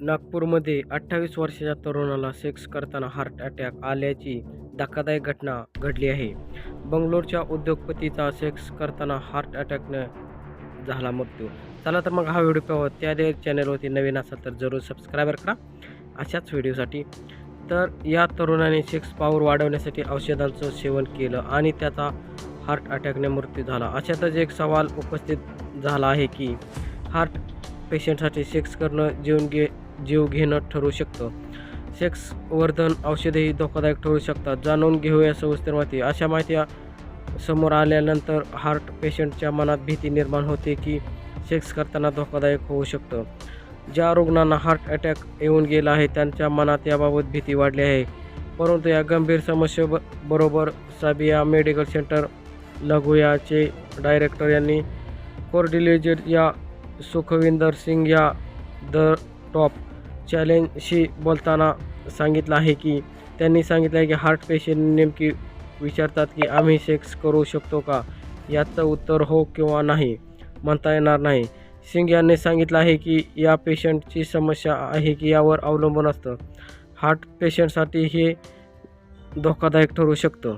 नागपूरमध्ये अठ्ठावीस वर्षाच्या तरुणाला सेक्स करताना हार्ट अटॅक आल्याची धक्कादायक घटना घडली आहे. बंगलोरच्या उद्योगपतीचा सेक्स करताना हार्ट अटॅकने झाला मृत्यू. चला तर मग हा व्हिडिओ पाहू. त्या चॅनलवरती नवीन असाल तर जरूर सबस्क्राईबर करा. अशाच व्हिडिओसाठी. तर या तरुणाने सेक्स पॉवर वाढवण्यासाठी औषधांचं सेवन केलं आणि त्याचा हार्ट अटॅकने मृत्यू झाला. अशातच एक सवाल उपस्थित झाला आहे की हार्ट पेशंटसाठी सेक्स करणं जीवन घे जीव घेणं ठरू शकतं. सेक्स वर्धन औषधेही धोकादायक ठरू शकतात. जाणून घेऊया सविस्तर माहिती. अशा माहिती समोर आल्यानंतर हार्ट पेशंटच्या मनात भीती निर्माण होते की सेक्स करताना धोकादायक होऊ शकतं. ज्या रुग्णांना हार्ट अटॅक येऊन गेला आहे त्यांच्या मनात याबाबत भीती वाढली आहे. परंतु या गंभीर समस्येबरोबर बरोबर साबिया मेडिकल सेंटर लघुयाचे डायरेक्टर यांनी कोर्डिलेजेड या सुखविंदर सिंग या द टॉप चॅलेंजशी बोलताना सांगितलं आहे की त्यांनी सांगितलं आहे की हार्ट पेशंट नेमकी विचारतात की आम्ही सेक्स करू शकतो का? याचं उत्तर हो किंवा नाही म्हणता येणार नाही. सिंग यांनी सांगितलं आहे की या पेशंटची समस्या आहे की यावर अवलंबून असतं. हार्ट पेशंटसाठी हे धोकादायक ठरू शकतं.